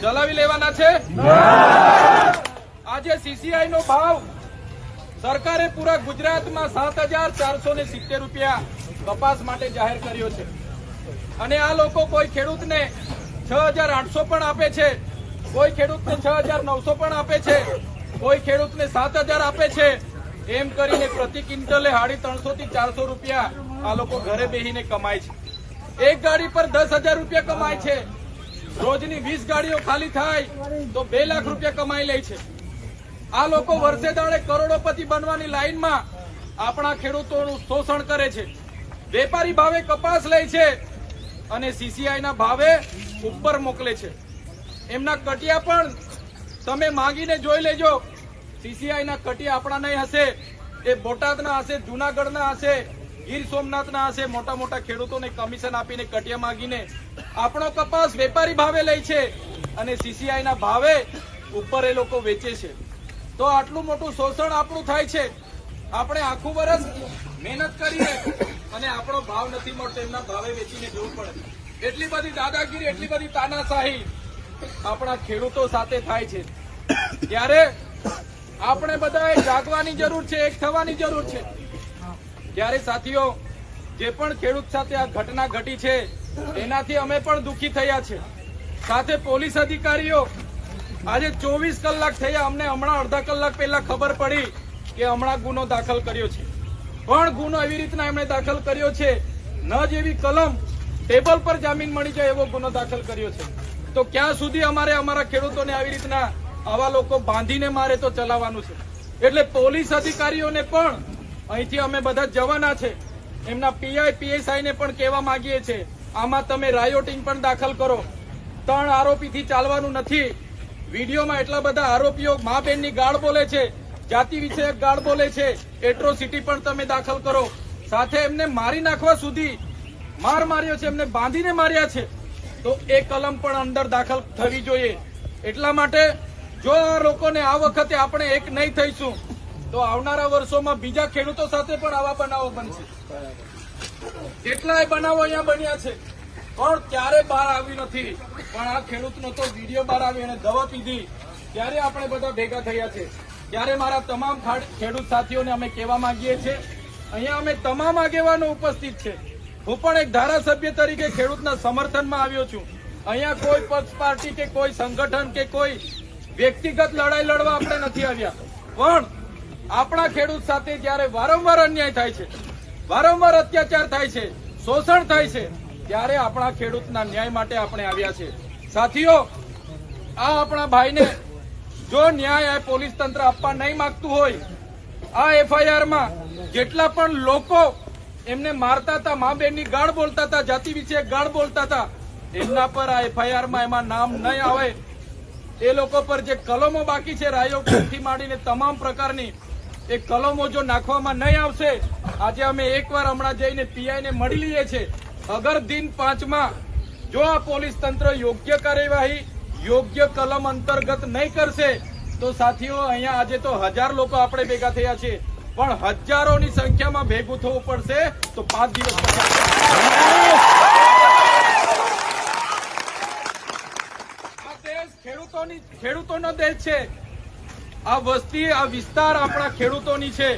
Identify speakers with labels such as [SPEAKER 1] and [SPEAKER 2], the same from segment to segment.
[SPEAKER 1] ચલાવી લેવાના છે? આજે સીસીઆઈ નો ભાવ સરકારે પૂરા ગુજરાતમાં સાત હજાર ચારસો ને સિત્તેર રૂપિયા કપાસ માટે જાહેર કર્યો છે. અને આ લોકો કોઈ ખેડૂતને છ હજાર આઠસો પણ આપે છે, કોઈ ખેડૂતને છ હજાર નવસો પણ આપે છે, કોઈ ખેડૂતને સાત હજાર આપે છે, એમ કરીને પ્રતિ ક્વિન્ટલે સાડી ત્રણસો થી ચારસો રૂપિયા આ લોકો ઘરે બેહીને કમાય છે. એક ગાડી પર દસ હજાર રૂપિયા કમાય છે. રોજની વીસ ગાડીઓ ખાલી થાય તો બે લાખ રૂપિયા કમાઈ લે છે. આ લોકો વર્ષે દાડે કરોડોપતિ બનવાની લાઈનમાં આપણા ખેડૂતોનું શોષણ કરે છે. વેપારી ભાવે કપાસ લે છે અને સીસીઆઈના ભાવે ઉપર મોકલે છે. એમના કટિયા પણ તમે માંગીને જોઈ લેજો. સીસીઆઈના કટિયા આપણા નહીં હશે. એ બોટાદના હશે, જુનાગઢના હશે, ગીર સોમનાથના હશે. મોટા મોટા ખેડૂતોને કમિશન આપીને કટિયા માંગીને આપણો કપાસ વેપારી ભાવે લે છે અને સીસીઆઈ ના ભાવે ઉપર એ લોકો વેચે છે. તો આટલું મોટું શોષણ આપણું થાય છે. આપણે આખું વર્ષ મહેનત કરીએ અને આપણો ભાવ નથી મળતો, એમના ભાવે વેચીને જવું પડે. એટલી બધી દાદાગીરી, એટલી બધી તાનાશાહી આપણા ખેડૂતો સાથે થાય છે. ત્યારે આપણે બધાએ જાગવાની જરૂર છે, એક થવાની જરૂર છે. ત્યારે સાથીઓ, જે પણ ખેડૂત સાથે આ ઘટના ઘટી છે એનાથી અમે પણ દુઃખી થયા છે. સાથે પોલીસ અધિકારીઓ, આજે ચોવીસ કલાક થયા, અમને હમણાં અડધા કલાક પહેલા ખબર પડી કે હમણાં ગુનો દાખલ કર્યો છે. પણ ગુનો એવી રીતના એમણે દાખલ કર્યો છે, ન જેવી કલમ, ટેબલ પર જામીન મળી જાય એવો ગુનો દાખલ કર્યો છે. તો ક્યાં સુધી અમારે અમારા ખેડૂતોને આવી રીતના આવા લોકો બાંધીને મારે તો ચલાવવાનું છે? એટલે પોલીસ અધિકારીઓને પણ અહીંથી અમે બધા જવાના છે. એમના પીઆઈ પીએસઆઈ ને પણ કહેવા માંગીએ છીએ આમાં તમે રાયોટિંગ પણ દાખલ કરો. ત્રણ આરોપીથી ચાલવાનું નથી. વિડીયોમાં એટલા બધા આરોપીઓ મા બહેનની ગાળ બોલે છે, જાતિ વિષયક ગાળ બોલે છે, એટ્રોસિટી પણ તમે દાખલ કરો. સાથે એમને મારી નાખવા સુધી માર માર્યો છે, એમને બાંધીને માર્યા છે. તો એ કલમ પણ અંદર દાખલ થવી જોઈએ. એટલા માટે જો આ લોકોને આ વખતે આપણે એક નહીં થઈશું, તો આવનારા વર્ષોમાં બીજા ખેડૂતો સાથે પણ આવા બનાવો બનશે. કેટલાય બનાવો અહીંયા બન્યા છે. પણ ક્યારે બહાર આવ્યું નથી. પણ આ ખેડૂતનો તો વીડિયો બહાર આવી અને દવા પીધી. ત્યારે આપણે બધા ભેગા થયા છે. ત્યારે મારા તમામ ખેડૂત સાથીઓને અમે કહેવા માંગીએ છીએ. અહીંયા અમે તમામ આગેવાનો ઉપસ્થિત છે. હું પણ એક ધારાસભ્ય તરીકે ખેડૂતના સમર્થનમાં આવ્યો છું. અહીંયા કોઈ પક્ષ પાર્ટી કે કોઈ સંગઠન કે કોઈ વ્યક્તિગત લડાઈ લડવા આપણે નથી આવ્યા. પણ આપણા ખેડૂત સાથે જ્યારે વારંવાર અન્યાય થાય છે, વારંવાર અત્યાચાર થાય છે, શોષણ થાય છે ત્યારે આપણા ખેડૂતના ન્યાય માટે આપણે આવ્યા છે. સાથીઓ, આ આપણા ભાઈને જો ન્યાય પોલીસ તંત્ર આપવા નહીં માંગતું હોય, આ એફઆઈઆરમાં જેટલા પણ લોકો એમને મારતા હતા, મા બેનની ગાળ બોલતા હતા, જાતિ વિશે ગાળ બોલતા હતા, એમના પર આ એફઆઈઆરમાં એમાં નામ નહીં આવે. એ લોકો પર જે કલમો બાકી છે, રાયો થી માંડીને તમામ પ્રકારની, એ કલમો જો નાખવામાં નહીં આવશે, આજે અમે એકવાર હમણાં જઈને પીઆઈને મળી લઈએ છે અગર દિન પાંચમાં જો આ પોલીસ તંત્ર યોગ્ય કાર્યવાહી, યોગ્ય કલમ અંતર્ગત નહીં કરશે, તો સાથીઓ, અહીંયા આજે તો હજાર લોકો આપણે ભેગા થયા છે પણ હજારોની સંખ્યામાં ભેગું થવું પડશે તો પાંચ દિવસ ખેડૂતોની, ખેડૂતોનો દેશ છે. આ વસ્તી આ વિસ્તાર આપણા ખેડૂતોની છે.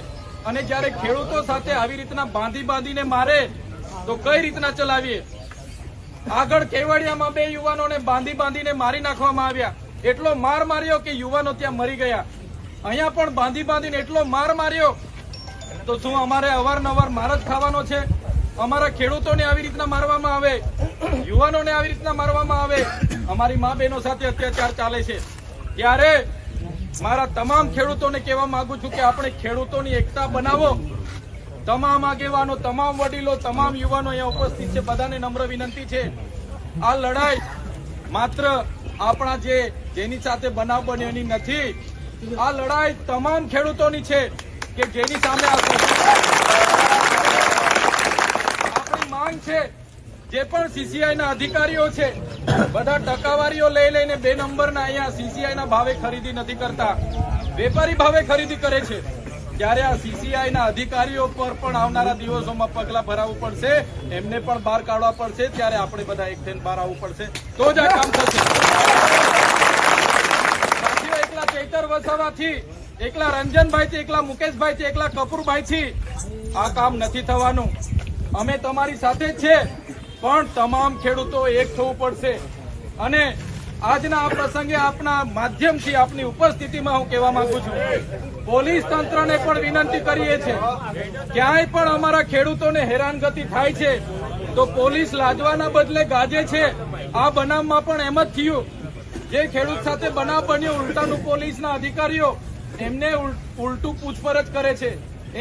[SPEAKER 1] અને જ્યારે ખેડૂતો સાથે આવી રીતના બાંધી બાંધીને મારે તો કઈ રીતના ચલાવીએ? આગળ કેવડિયામાં બે યુવાનોને બાંધી બાંધીને મારી નાખવામાં આવ્યા. એટલો માર માર્યો કે યુવાનો ત્યાં મરી ગયા. અહીંયા પણ બાંધી બાંધીને એટલો માર માર્યો. તો શું અમારે અવારનવાર માર જ ખાવાનો છે? અમારા ખેડૂતોને આવી રીતના મારવામાં આવે? યુવાનોને આવી રીતના મારવામાં આવે? અમારી મા બહેનો સાથે અત્યાચાર ચાલે છે. ત્યારે મારા તમામ ખેડૂતોને કહેવા માંગુ છું કે આપણે ખેડૂતોની એકતા બનાવો. તમામ આગેવાનો, તમામ વડીલો, તમામ યુવાનો અહીંયા ઉપસ્થિત છે. બધાને નમ્ર વિનંતી છે. આ લડાઈ માત્ર આપણા જે, જેની સાથે બનાવ બન્યો નથી. આ લડાઈ તમામ ખેડૂતોની છે કે જેની સામે આપણી માંગ છે. જે પણ સીસીઆઈ ના અધિકારીઓ છે, બધા ટકાવારીઓ લઈ લઈને બે નંબરના અહીંયા સીસીઆઈ ના ભાવે ખરીદી નથી કરતા. વેપારી ભાવે ખરીદી કરે છે. ત્યારે આ સીસીઆઈ ના અધિકારીઓ પર પણ આવનારા દિવસોમાં પગલા ભરાવવું પડશે. એમને પણ બહાર કાઢવા પડશે. ત્યારે આપણે બધા એક થઈને બહાર આવવું પડશે. તો જ આ કામ થશે. એકલા ચૈતર વસાવાથી, એકલા રંજનભાઈ થી એકલા મુકેશભાઈ થી એકલા કપૂરભાઈ થી આ કામ નથી થવાનું. અમે તમારી સાથે જ છે, પણ તમામ ખેડૂતો એક થવું પડશે. અને આજના આ પ્રસંગે આપના માધ્યમથી, આપની ઉપસ્થિતિમાં હું કહેવા માંગુ છું, પોલીસ તંત્રને પણ વિનંતી કરીએ છીએ, ક્યાંય પણ અમારા ખેડૂતોને હેરાનગતિ થાય છે, તો પોલીસ લાજવાના બદલે ગાજે છે. આ બનાવમાં પણ એમ જ થયું. જે ખેડૂત સાથે બનાવ બન્યો, ઉલટાનું પોલીસના અધિકારીઓ એમને ઉલટું પૂછપરછ કરે છે.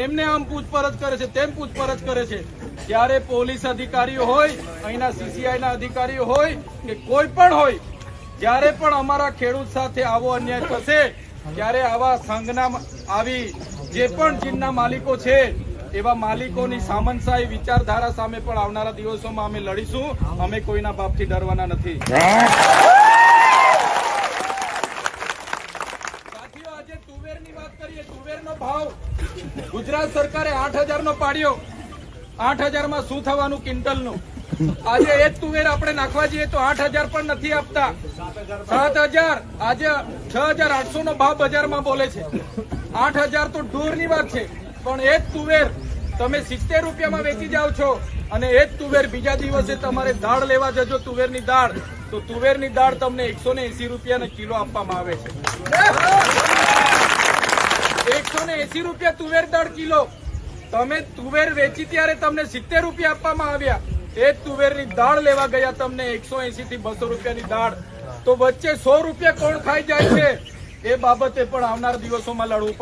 [SPEAKER 1] એમને આમ પૂછપરછ કરે છે, તેમ પૂછપરછ કરે છે. ત્યારે પોલીસ અધિકારીઓ હોય, અહીંના સીસીઆઈના અધિકારીઓ હોય, કે કોઈ પણ હોય જ્યારે પણ અમારા ખેડૂત સાથે આવો અન્યાય થશે, ત્યારે આવા સંઘના આવી જે પણ ચીનના માલિકો છે, એવા માલિકોની સામનશાહી વિચારધારા સામે પણ આવનારા દિવસોમાં અમે લડીશું. અમે કોઈના બાપથી ડરવાના નથી. ગુજરાત સરકારે આઠ હજાર નો પાડ્યો. આઠ હજારમાં શું થવાનું? ક્વિન્ટલનું આજે એ જ તુવેર આપણે નાખવા જઈએ તો આઠ પણ નથી આપતા. સાત આજે છ નો ભાવ બજારમાં બોલે છે. આઠ તો દૂરની વાત છે. પણ એ જ તુવેર તમે સિત્તેર રૂપિયામાં વેચી જાઓ છો અને એ જ તુવેર બીજા દિવસે તમારે દાળ લેવા જજો તુવેરની દાળ. તો તુવેરની દાળ તમને એકસો ને એસી રૂપિયા કિલો આપવામાં આવે છે. એકસો ને એસી રૂપિયા તુવેર દાળ કિલો. તમે તુવેર વેચી ત્યારે તમને સિત્તેર રૂપિયા આપવામાં આવ્યા. એ તુવેર તુવેરની દાળ લેવા ગયા તમને એકસો એસી થી બસો રૂપિયાની દાળ. તો વચ્ચે સો રૂપિયા કોણ ખાઈ જાય છે? એ બાબતે પણ આવનાર દિવસોમાં લડવું